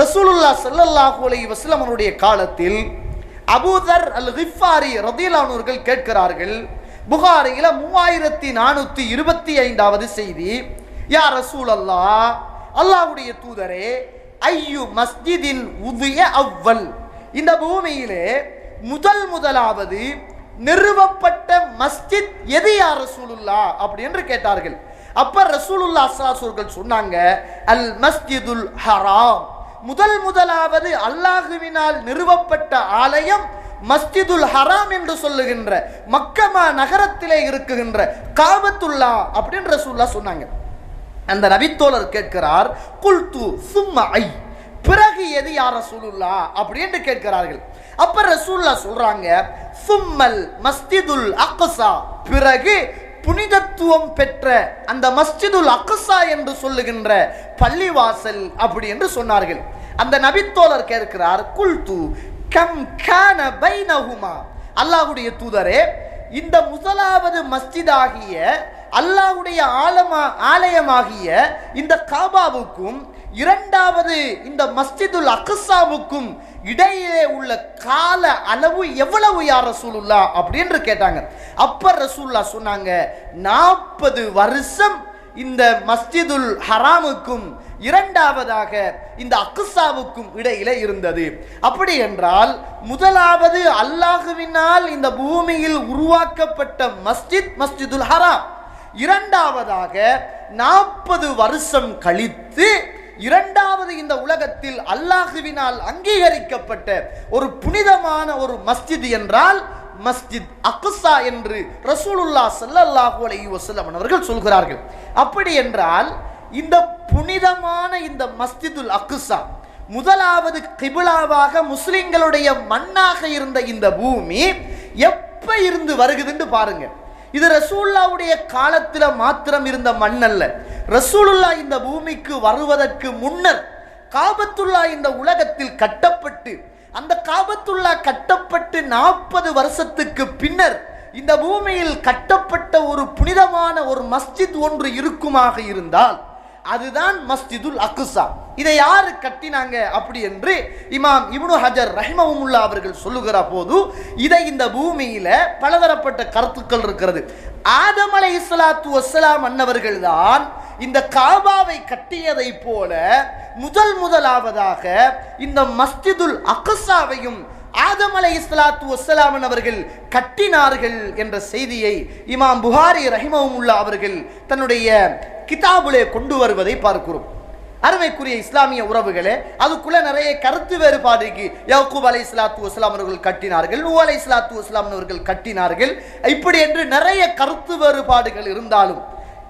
ரசூலுல்லா சல்லல்லாஹு அலைஹி வஸல்லம் அவருடைய காலத்தில் அபூதர் அல் ஹிஃபாரி ரதீலானூர்கள் கேட்கிறார்கள் புகாரியில் மூவாயிரத்தி நானூற்றி இருபத்தி ஐந்தாவது செய்தி யா ரசூல் அல்லாஹ் அல்லாவுடைய தூதரே ஐயு மஸ்ஜிதின் உதிய அவ்வல். இந்த பூமியிலே முதல் முதலாவது நிறுவப்பட்ட மஸ்ஜித் எது யா ரசூலுல்லா அப்படி என்று கேட்டார்கள். அப்ப ரசூலுல்லா அஸ்ஸலாசர்கள் சொன்னாங்க அல் மஸ்ஜிதுல் ஹராம். முதல் முதலாவது அல்லாஹுவினால் நிறுவப்பட்ட ஆலயம் மஸ்ஜிதுல் ஹராம் என்று சொல்லுகின்ற மக்கமா நகரத்திலே இருக்குகின்ற காபத்துல்லா அப்படின்ற ரசூல்லா சொன்னாங்க. அந்த நபித்தோழர் கேட்கிறார் குல்து சும்மா ஐ பிறகு எது யார் ரசூலுல்லா? அப்படின்னு கேட்கிறார்கள். அப்ப ரசூல்லா சொல்றாங்க சும்மல் மஸ்திதுல் அக்ஸா பிறகு புனிதத்துவம் பெற்ற அந்த மஸ்ஜிதுல் அக்ஸா என்று சொல்லுகின்ற பள்ளிவாசல் அப்படி என்று சொன்னார்கள். அந்த நபித்தோழர் கேட்கிறார் குல்து கம் கான பைனஹுமா? அல்லாஹ்வுடைய தூதரே இந்த முதலாவது மஸ்ஜிதாகிய அல்லாஹ்வுடைய ஆலமா ஆலயமாகிய இந்த காபாவுக்கும் இரண்டாவது இந்த மஸ்ஜிதுல் அக்ஸாவுக்கும் இடையிலே உள்ள கால அளவு எவ்வளவு யார் ரசூலுல்லா அப்படின்னு கேட்டாங்க. அப்ப ரசூல்லா சொன்னாங்க நாற்பது வருஷம் இந்த மஸ்ஜிதுல் ஹராமுக்கும் இரண்டாவதாக இந்த அக்குசாவுக்கும் இடையில இருந்தது. அப்படி என்றால் முதலாவது அல்லாஹுவினால் இந்த பூமியில் உருவாக்கப்பட்ட மஸ்ஜித் மஸ்ஜிதுல் ஹராம். இரண்டாவதாக நாற்பது வருஷம் கழித்து இரண்டாவது இந்த உலகத்தில் அல்லாஹுவினால் அங்கீகரிக்கப்பட்ட ஒரு புனிதமான ஒரு மஸ்ஜித் என்றால் மஸ்ஜித் அக்ஸா என்று ரசூலுல்லா ஸல்லல்லாஹு அலி வசல்லம் அவர்கள் சொல்கிறார்கள். அப்படி என்றால் இந்த புனிதமான இந்த மஸ்ஜிதுல் அக்ஸா முதலாவது கிபிலாவாக முஸ்லிம்களுடைய மண்ணாக இருந்த இந்த பூமி எப்ப இருந்து வருகுதுன்னு பாருங்க. இது ரசூல்லாவுடைய காலத்தில் மாத்திரம் இருந்த மண் அல்ல ரசூலுல்லா இந்த பூமிக்கு வருவதற்கு முன்னர் காபத்துல்லா இந்த உலகத்தில் கட்டப்பட்டு அந்த காபத்துல்லா கட்டப்பட்டு நாற்பது வருஷத்துக்கு பின்னர் இந்த பூமியில் கட்டப்பட்ட ஒரு புனிதமான ஒரு மஸ்ஜித் ஒன்று இருக்குமாக இருந்தால் அதுதான் மஸ்ஜிதுல் அக்குசா இதை யாரு கட்டினாங்க அப்படி என்று இமாம் இப்னு ஹஜர் ரஹ்மவுமுல்லா அவர்கள் சொல்லுகிற போது இதை இந்த பூமியில பலதரப்பட்ட கருத்துக்கள் இருக்கிறது. ஆதம் அலை இஸ்லாத்து வசலாம் அன்னவர்கள் தான் இந்த காபாவை கட்டியதை போல முதல் முதலாவதாக இந்த மஸ்ஜிதுல் அக்குசாவையும் ஆதம் அலை இஸ்லாத்து வசலாமன் அவர்கள் கட்டினார்கள் என்ற செய்தியை இமாம் புகாரி ரஹிமவுமுல்லா அவர்கள் தன்னுடைய கிதாபுலே கொண்டு வருவதை பார்க்கிறோம். அருமைக்குரிய இஸ்லாமிய உறவுகளே அதுக்குள்ள நிறைய கருத்து வேறுபாடு இருக்கு. யாக்கூப் அலை இஸ்லாத்து வஸ்லாம் அவர்கள் கட்டினார்கள் நூ அலை இஸ்லாத்து வஸ்லாம் அவர்கள் கட்டினார்கள். இப்படி என்று நிறைய கருத்து வேறுபாடுகள் இருந்தாலும்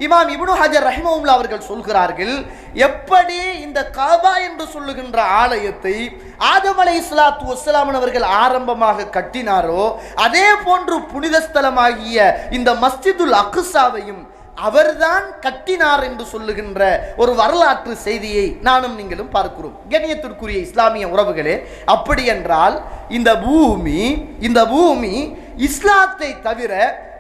இமாம் இப்னு ஹஜர் ரஹ்மவுல்லா அவர்கள் சொல்கிறார்கள் எப்படி இந்த காபா என்று சொல்லுகின்ற ஆலயத்தை ஆதம் அலை இஸ்லாத்து வஸ்லாம் அவர்கள் ஆரம்பமாக கட்டினாரோ அதே போன்று புனித ஸ்தலமாகிய இந்த மஸ்ஜிதுல் அக்குசாவையும் அவர்தான் கட்டினார் என்று சொல்லுகின்ற ஒரு வரலாற்று செய்தியை நானும் நீங்களும் பார்க்கிறோம். கணியத்திற்குரிய இஸ்லாமிய உறவுகளே அப்படி என்றால் இந்த பூமி இந்த பூமி இஸ்லாத்தை தவிர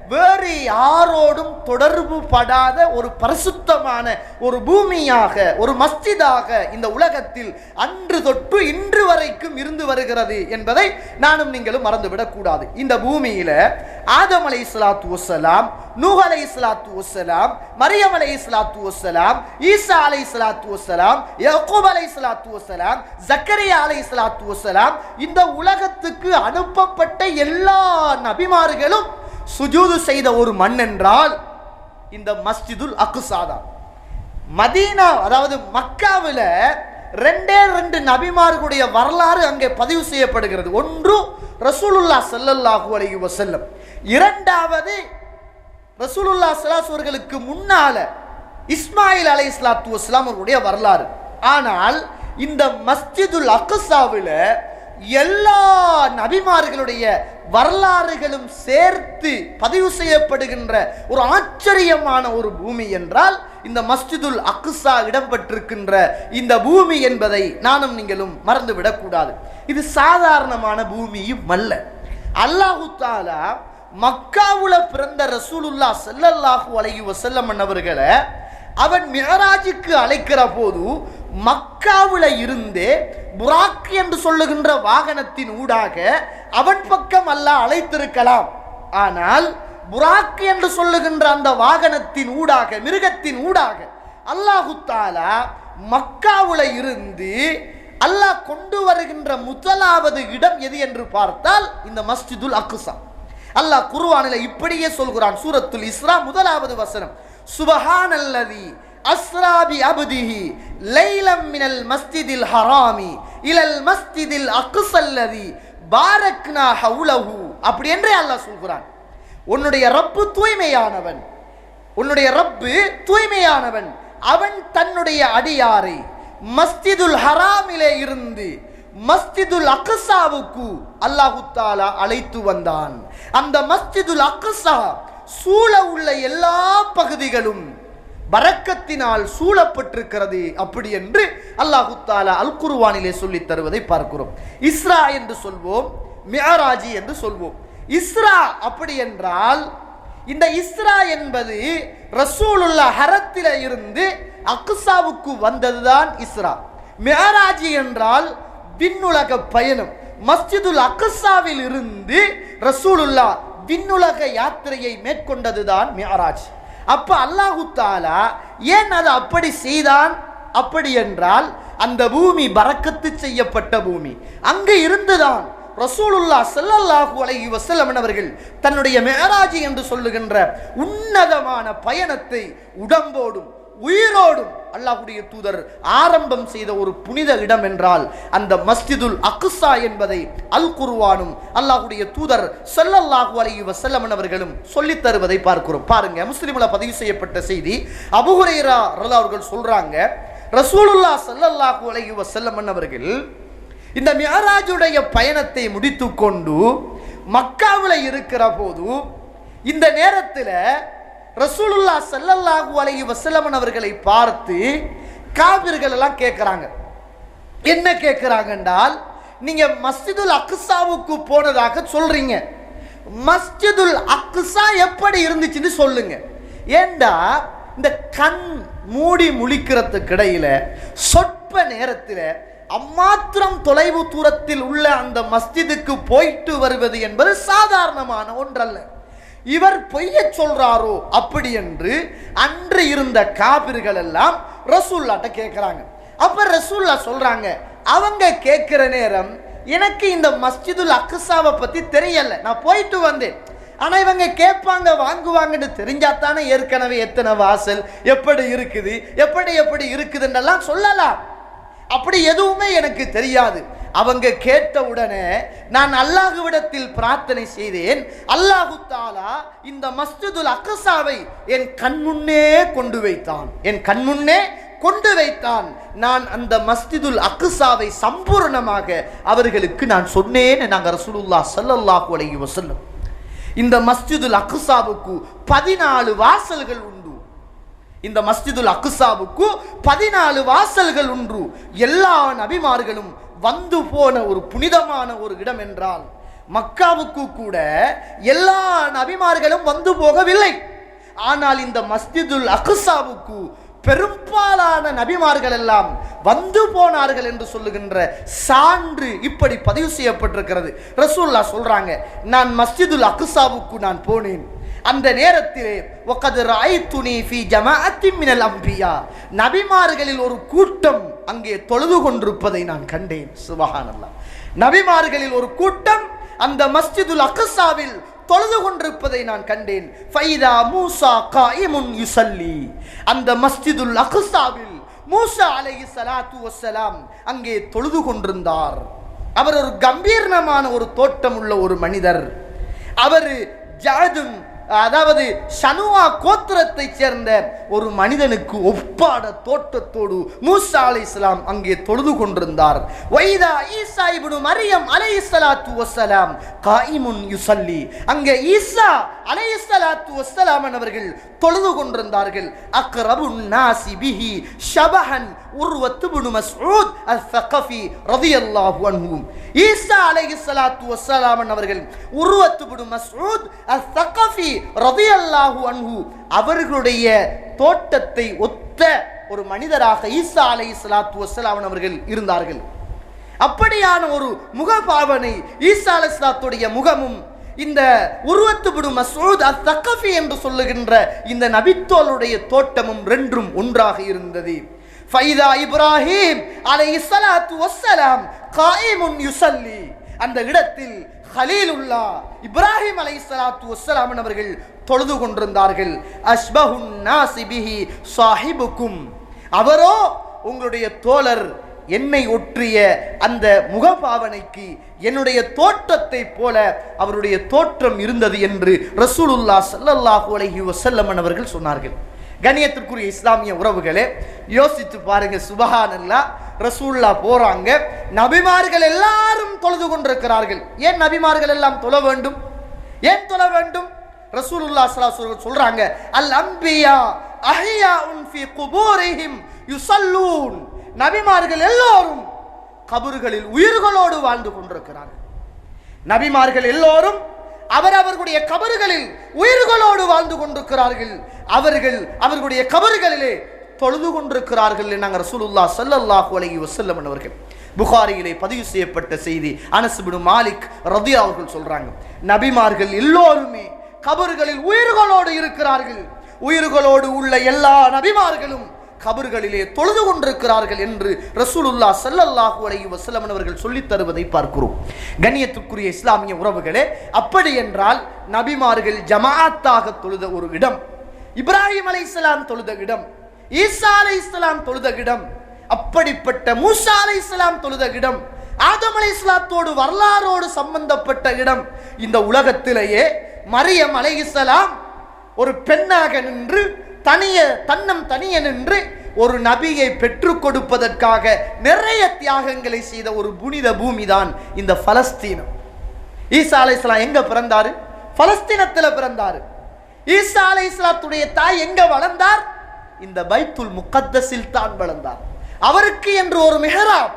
வேறு யாரோடும் தொடர்பு படாத ஒரு பரிசுத்தமான ஒரு பூமியாக ஒரு மஸ்ஜிதாக இந்த உலகத்தில் அன்று தொட்டு இன்று வரைக்கும் இருந்து வருகிறது என்பதை நானும் நீங்களும் மறந்துவிடக்கூடாது இந்த பூமியில ஆதம் அலை இஸ்லாத்து வசலாம் நூஹ் அலை இஸ்லாத்து வசலாம் மரியம் அலை இஸ்லாத்து வசலாம் ஈசா அலை இஸ்லாத்து வசலாம் யக்கூப் அலை இஸ்லாத்து வசலாம் ஜக்கரியா அலை இஸ்லாத்து வசலாம் இந்த உலகத்துக்கு அனுப்பப்பட்ட எல்லா நபிமார்களும் சுஜூது செய்த ஒரு மண் என்றால் இந்த மஸ்ஜிதுல் அக்குசாதான் மதீனா அதாவது மக்காவில் ரெண்டே ரெண்டு நபிமார்களுடைய வரலாறு அங்கே பதிவு செய்யப்படுகிறது. ஒன்று ரசூலுல்லா செல்லல்லாஹு அலி வசல்லம் இரண்டாவது ரசூலுல்லா சலாசுவர்களுக்கு முன்னால இஸ்மாயில் அலை இஸ்லாத்து வஸ்லாம் வரலாறு. ஆனால் இந்த மஸ்ஜிதுல் அக்குசாவில் எல்லா நபிமார்களுடைய வரலாறுகளும் சேர்த்து பதிவு செய்யப்படுகின்ற ஒரு ஆச்சரியமான ஒரு பூமி என்றால் இந்த மஸ்ஜிதுல் அக்ஸா இடம்பெற்றிருக்கின்ற இந்த பூமி என்பதை நானும் நீங்களும் மறந்துவிடக்கூடாது இது சாதாரணமான பூமியும் அல்ல. அல்லாஹு தாலா மக்காவுல பிறந்த ரசூலுல்லா செல்லல்லாஹு அலைஹி வசல்லம் அவர்களை அவன் மியராஜுக்கு அழைக்கிற போது மக்காவில் இருந்தே புராக் என்று சொல்லுகின்ற வாகனத்தின் ஊடாக அவன் பக்கம் அல்லாஹ் அழைத்திருக்கலாம். ஆனால் புராக் என்று சொல்லுகின்ற அந்த வாகனத்தின் ஊடாக மிருகத்தின் ஊடாக அல்லாஹு தாலா மக்காவுல இருந்து அல்லாஹ் கொண்டு வருகின்ற முதலாவது இடம் எது என்று பார்த்தால் இந்த மஸ்ஜிதுல் அக்குசா அல்லாஹ் குர்ஆனில் இப்படியே சொல்கிறான் சூரத்துல் இஸ்ரா முதலாவது வசனம். சுபஹான் அல்லதி அஸ்ராபி அபுதிஹி லைலம் மினல் மஸ்திதில் ஹராமி இலல் மஸ்திதில் அக்குசல்லதி பாரக்னா ஹவுலஹு அப்படி என்றே அல்லாஹ் சொல்கிறான். உன்னுடைய ரப்பு தூய்மையானவன். உன்னுடைய ரப்பு தூய்மையானவன். அவன் தன்னுடைய அடியாரை மஸ்திதுல் ஹராமிலே இருந்து மஸ்திதுல் அக்சாவுக்கு அல்லாஹு தாலா அழைத்து வந்தான். அந்த மஸ்திதுல் அக்சா சூழ உள்ள எல்லா பகுதிகளும் பறக்கத்தினால் சூழப்பட்டிருக்கிறது அப்படி என்று அல்லாஹு தாலா அல் குருவானிலே சொல்லித் தருவதை பார்க்கிறோம். இஸ்ரா என்று சொல்வோம் மியராஜி என்று சொல்வோம். இஸ்ரா அப்படி என்றால் இந்த இஸ்ரா என்பது ரசூலுள்ள ஹரத்தில இருந்து அக்சாவுக்கு வந்ததுதான் இஸ்ரா. மியராஜி என்றால் விண்ணுலக பயணம். மஸ்ஜிதுல் அக்சாவில் இருந்து ரசூலுல்லா விண்ணுலக யாத்திரையை மேற்கொண்டதுதான் மியராஜ் அப்ப அல்லாஹு தாலா ஏன் அது அப்படி செய்தான்? அப்படி என்றால் அந்த பூமி பறக்கத்து செய்யப்பட்ட பூமி. அங்கு இருந்துதான் ரசூலுல்லா ஸல்லல்லாஹு அலைஹி வஸல்லம் அவர்கள் தன்னுடைய மேராஜி என்று சொல்லுகின்ற உன்னதமான பயணத்தை உடம்போடும். உயிரோடும் அல்லாஹுடைய தூதர் ஆரம்பம் செய்த ஒரு புனித இடம் என்றால் அந்த மஸ்ஜிதுல் அக்ஸா என்பதை அல் குருவானும் அல்லாஹுடைய தூதர் ஸல்லல்லாஹு அலைஹி வஸல்லம் அவர்களும் சொல்லித் தருவதை பார்க்கிறோம். பாருங்க முஸ்லிம்ல பதிவு செய்யப்பட்ட செய்தி. அபுஹுரேரா அவர்கள் சொல்றாங்க ரசூலுல்லா ஸல்லல்லாஹு அலைஹி வஸல்லம் அவர்கள் இந்த மியராஜுடைய பயணத்தை முடித்துக்கொண்டு மக்காவில் இருக்கிற போது இந்த நேரத்தில் ரசூலுல்லா ஸல்லல்லாஹு அலைஹி வசலமன் அவர்களை பார்த்து காவிர்கள் எல்லாம் கேட்குறாங்க. என்ன கேட்குறாங்க என்றால் நீங்கள் மஸ்ஜிதுல் அக்ஸாவுக்கு போனதாக சொல்கிறீங்க மஸ்ஜிதுல் அக்ஸா எப்படி இருந்துச்சுன்னு சொல்லுங்க. ஏண்டா இந்த கண் மூடி முழிக்கிறதுக்கு இடையில சொற்ப நேரத்தில் அம்மாத்திரம் தொலைவு தூரத்தில் உள்ள அந்த மஸ்ஜிதுக்கு போயிட்டு வருவது என்பது சாதாரணமான ஒன்றல்ல. இவர் பொய்ய சொல்றாரோ அப்படி என்று அன்று இருந்த காபிர்கள் எல்லாம் ரசூல்லாட்ட கேட்குறாங்க அப்ப ரசூல்லா சொல்றாங்க அவங்க கேட்கிற நேரம் எனக்கு இந்த மஸ்ஜிதுல் அக்ஸாவை பத்தி தெரியல. நான் போயிட்டு வந்தேன். ஆனா இவங்க கேட்பாங்க வாங்குவாங்கன்னு தெரிஞ்சாத்தானே ஏற்கனவே எத்தனை வாசல் எப்படி இருக்குது எப்படி எப்படி இருக்குதுன்னெல்லாம் சொல்லலாம். அப்படி எதுவுமே எனக்கு தெரியாது. அவங்க கேட்டவுடனே நான் அல்லாஹுவிடத்தில் பிரார்த்தனை செய்தேன். அல்லாஹு தாலா இந்த மஸ்ஜிதுல் அக்கசாவை என் கண்முன்னே கொண்டு வைத்தான். என் கண்முன்னே கொண்டு வைத்தான். நான் அந்த மஸ்ஜிதுல் அக்குசாவை சம்பூர்ணமாக அவர்களுக்கு நான் சொன்னேன் நாங்கள் ரசூலுல்லா சல்லல்லாஹு அலைஹி வசல்லம் இந்த மஸ்ஜிதுல் அக்ஸாவுக்கு பதினாலு வாசல்கள் உண்டு. இந்த மஸ்ஜிதுல் அக்ஸாவுக்கு பதினாலு வாசல்கள் உண்டு. எல்லா நபிமார்களும் வந்து போன ஒரு புனிதமான ஒரு இடம் என்றால் மக்காவுக்கு கூட எல்லா நபிமார்களும் வந்து போகவில்லை. ஆனால் இந்த மஸ்ஜிதுல் அகுசாவுக்கு பெரும்பாலான நபிமார்கள் எல்லாம் வந்து போனார்கள் என்று சொல்லுகின்ற சான்று இப்படி பதிவு செய்யப்பட்டிருக்கிறது. ரசூல்லா சொல்றாங்க நான் மஸ்ஜிதுல் அகுசாவுக்கு நான் போனேன். அந்த நேரத்திலே ஒக்கது ராய்த்துனி ஃபி ஜமாஅத்தி மினல் அம்பியா. நபிமார்களில் ஒரு கூட்டம் அங்கே தொழுது கொண்டிருப்பதை நான் கண்டேன். சுபஹானல்லாஹ். நபிமார்களில் ஒரு கூட்டம் அந்த மஸ்ஜிதுல் அக்ஸாவில் தொழுது கொண்டிருப்பதை நான் கண்டேன். ஃபைதா மூசா காயிமுன் யுசல்லி. அந்த மஸ்ஜிதுல் அக்ஸாவில் மூசா அலைஹி சலாத்து வசலாம் அங்கே தொழுது கொண்டிருந்தார். அவர் ஒரு கம்பீரமான ஒரு தோட்டம் உள்ள ஒரு மனிதர். அவர் ஜாதும் அதாவது ஷனுவா கோத்திரத்தைச் சேர்ந்த ஒரு மனிதனுக்கு ஒப்பாட தோட்டத்தோடு மூசா அலை இஸ்லாம் அங்கே தொழுது கொண்டிருந்தார். வைதா ஈசா இப்னு மரியம் அலைஹிஸ்ஸலாத்து வஸ்ஸலாம் காயிமுன் யுசல்லி. அங்கே ஈசா அலை இஸ்லாத்து வசலாம் அவர்கள் தொழுது கொண்டிருந்தார்கள். அக்ரபு நாசி பிஹி ஷபஹன் உர்வத் பின் மஸ்ஊத் அல்-ஸகஃபி ரலியல்லாஹு அன்ஹு ஈசா அலைஹிஸ்ஸலாத்து வஸ்ஸலாம் அவர்கள் உர்வத் பின் மஸ்ஊத் அல்-ஸகஃபி ரதியல்லாஹு அன்ஹு அவர்களுடைய தோட்டத்தை ஒத்த ஒரு மனிதராக ஈசா அலை சலாத்து வசலாம் அவர்கள் இருந்தார்கள். அப்படியான ஒரு முகபாவனை ஈசா அலை முகமும் இந்த உருவத்துபடு மசூத் அத் தக்கஃபி என்று சொல்லுகின்ற இந்த நபித்தோலுடைய தோட்டமும் ரெண்டும் ஒன்றாக இருந்தது. ஃபைதா இப்ராஹிம் அலை இஸ்லாத்து வசலாம் காயிமுன் யுசல்லி அந்த இடத்தில் ஹலீலுல்லா இப்ராஹிம் அலை சலாத்து வசலாம் அவர்கள் தொழுது கொண்டிருந்தார்கள். அஷ்பஹுன் நாசிபிஹி சாஹிபுக்கும். அவரோ உங்களுடைய தோழர் என்னை ஒற்றிய அந்த முகபாவனைக்கு என்னுடைய தோற்றத்தை போல அவருடைய தோற்றம் இருந்தது என்று ரசூலுல்லா சல்லல்லாஹு அலஹி வஸல்லம் அவர்கள் சொன்னார்கள். கண்ணியத்திற்குரிய இஸ்லாமிய உறவுகளே யோசித்து பாருங்க சுபஹானல்லா ரசூல்லா போறாங்க. நபிமார்கள் எல்லாரும் தொழுது கொண்டிருக்கிறார்கள். ஏன் நபிமார்கள் எல்லாம் தொழ வேண்டும்? ஏன் தொழ வேண்டும்? ரசூலுல்லா ஸல்லல்லாஹு சொல்றாங்க அல் அம்பியா அஹியா உன்ஃபி குபூரிஹிம் யுசல்லூன் நபிமார்கள் எல்லோரும் கபறுகளில் உயிர்களோடு வாழ்ந்து கொண்டிருக்கிறார்கள். நபிமார்கள் எல்லோரும் அவர் அவர்களுடைய கபறுகளில் உயிர்களோடு வாழ்ந்து கொண்டிருக்கிறார்கள். அவர்கள் அவர்களுடைய கபறுகளிலே தொழுது கொண்டிருக்கிறார்கள் நாங்கள் ரசூலுல்லா ஸல்லல்லாஹு அலகி வசல்லம் அவர்கள். புகாரியிலே பதிவு செய்யப்பட்ட செய்தி அனஸ் மாலிக் ரதியா அவர்கள் சொல்றாங்க. நபிமார்கள் எல்லோருமே கபறுகளில் உயிர்களோடு இருக்கிறார்கள். உயிர்களோடு உள்ள எல்லா நபிமார்களும் கபர்களிலே தொழுது கொண்டிருக்கிறார்கள் என்று ரசூலுல்லா சல்லல்லாஹு அலைஹி வஸல்லம் அவர்கள் சொல்லித் தருவதை பார்க்கிறோம். கண்ணியத்துக்குரிய இஸ்லாமிய உறவுகளே அப்படி என்றால் நபிமார்கள் ஜமாஅத்தாக தொழுத ஒரு இடம் இப்ராஹிம் அலைஹிஸ்ஸலாம் தொழுத இடம் ஈசா அலைஹிஸ்ஸலாம் தொழுத இடம் அப்படிப்பட்ட மூசா அலைஹிஸ்ஸலாம் தொழுத இடம் ஆதம் அலைஹிஸ்ஸலாத்தோடு வரலாறோடு சம்பந்தப்பட்ட இடம் இந்த உலகத்திலேயே மரியம் அலைஹிஸ்ஸலாம் ஒரு பெண்ணாக நின்று தனிய தன்னம் தனிய நின்று ஒரு நபியை பெற்றுக் கொடுப்பதற்காக நிறைய தியாகங்களை செய்த ஒரு புனித பூமி தான் இந்த பலஸ்தீனம். ஈசா அலை இஸ்லாம் எங்க பிறந்தாரு? பலஸ்தீனத்தில் பிறந்தாரு. ஈசா அலை இஸ்லாத்துடைய தாய் எங்க வளர்ந்தார்? இந்த பைத்துல் முகத்தஸில் தான் வளர்ந்தார். அவருக்கு என்று ஒரு மிஹராப்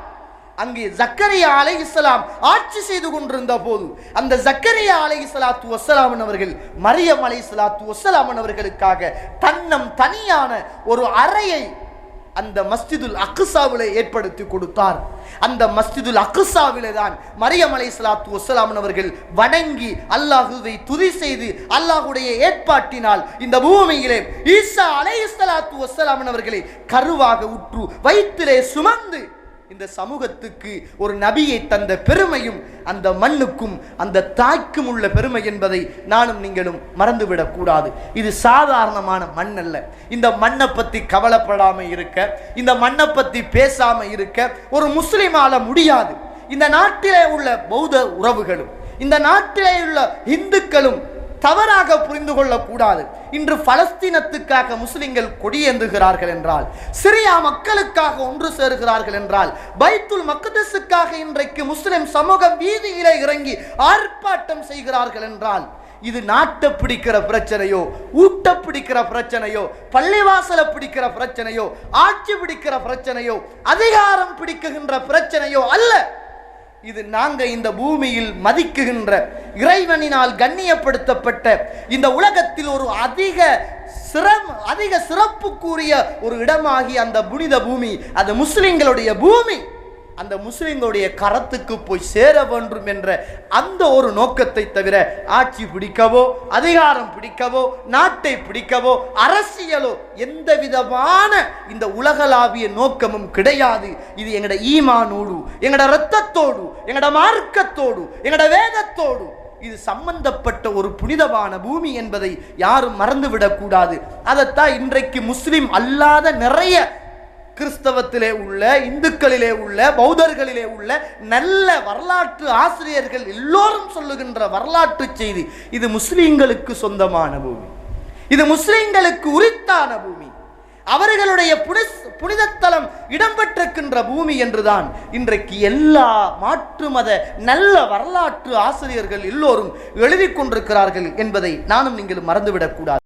அங்கே ஜக்கரியா அலை இஸ்லாம் ஆட்சி செய்து கொண்டிருந்த போது அந்த ஜக்கரியா அலை இஸ்லாத்து வசலாமன் அவர்கள் மரியம் அலை இஸ்லாத்து வசலாமன் அவர்களுக்காக வண்ணம் தனியான ஒரு அறையை அந்த மஸ்ஜிதுல் அக்ஸாவிலே ஏற்படுத்தி கொடுத்தார். அந்த மஸ்ஜிதுல் அக்ஸாவிலே தான் மரியம் அலை சலாத்து வசலாமன் அவர்கள் வணங்கி அல்லாஹுவை துதி செய்து அல்லாஹுடைய ஏற்பாட்டினால் இந்த பூமியிலே ஈசா அலை சலாத்து வசலாமன் அவர்களை கருவாக உற்று வயிற்றிலே சுமந்து இந்த சமூகத்துக்கு ஒரு நபியை தந்த பெருமையும் அந்த மண்ணுக்கும் அந்த தாய்க்கும் உள்ள பெருமை என்பதை நானும் நீங்களும் மறந்துவிடக் கூடாது. இது சாதாரணமான மண் அல்ல. இந்த மண்ணை பற்றி கவலைப்படாமல் இருக்க இந்த மண்ணை பற்றி பேசாமல் இருக்க ஒரு முஸ்லீமால முடியாது. இந்த நாட்டிலே உள்ள பௌத்த உறவுகளும் இந்த நாட்டிலே உள்ள இந்துக்களும் தவறாக புரிந்து கொள்ளக்கூடாது. இன்று பலஸ்தீனத்துக்காக முஸ்லிம்கள் கொடியேந்துகிறார்கள் என்றால் சிரியா மக்களுக்காக ஒன்று சேருகிறார்கள் என்றால் பைத்துல் மக்கதஸுக்காக இன்றைக்கு முஸ்லிம் சமூகம் வீதியிலே இறங்கி ஆர்ப்பாட்டம் செய்கிறார்கள் என்றால் இது நாட்டை பிடிக்கிற பிரச்சனையோ ஊட்ட பிடிக்கிற பிரச்சனையோ பள்ளிவாசலை பிடிக்கிற பிரச்சனையோ ஆட்சி பிடிக்கிற பிரச்சனையோ அதிகாரம் பிடிக்குகின்ற பிரச்சனையோ அல்ல. இது நாங்க இந்த பூமியில் மதிக்குகின்ற இறைவனினால் கண்ணியப்படுத்தப்பட்ட இந்த உலகத்தில் ஒரு அதிக சிரம் அதிக சிறப்புக்குரிய ஒரு இடமாகி அந்த புனித பூமி அது முஸ்லிம்களுடைய பூமி. அந்த முஸ்லிம்களுடைய கரத்துக்கு போய் சேர வேண்டும் என்ற அந்த ஒரு நோக்கத்தை தவிர ஆட்சி பிடிக்கவோ அதிகாரம் பிடிக்கவோ நாட்டை பிடிக்கவோ அரசியலோ எந்த விதமான இந்த உலகளாவிய நோக்கமும் கிடையாது. இது எங்கட ஈமானோடு எங்கட ரத்தத்தோடு எங்கட மார்க்கத்தோடு எங்கட வேதத்தோடு. இது சம்பந்தப்பட்ட ஒரு புனிதமான பூமி என்பதை யாரும் மறந்துவிடக்கூடாது. அதைத்தான் இன்றைக்கு முஸ்லிம் அல்லாத நிறைய கிறிஸ்தவத்திலே உள்ள இந்துக்களிலே உள்ள பௌத்தர்களிலே உள்ள நல்ல வரலாற்று ஆசிரியர்கள் எல்லோரும் சொல்லுகின்ற வரலாற்று செய்தி இது முஸ்லீம்களுக்கு சொந்தமான பூமி. இது முஸ்லீம்களுக்கு உரித்தான பூமி. அவர்களுடைய புனிதத்தலம் இடம்பெற்றிருக்கின்ற பூமி என்றுதான் இன்றைக்கு எல்லா மாற்று மத நல்ல வரலாற்று ஆசிரியர்கள் எல்லோரும் எழுதி கொண்டிருக்கிறார்கள் என்பதை நானும் நீங்கள் மறந்துவிடக்கூடாது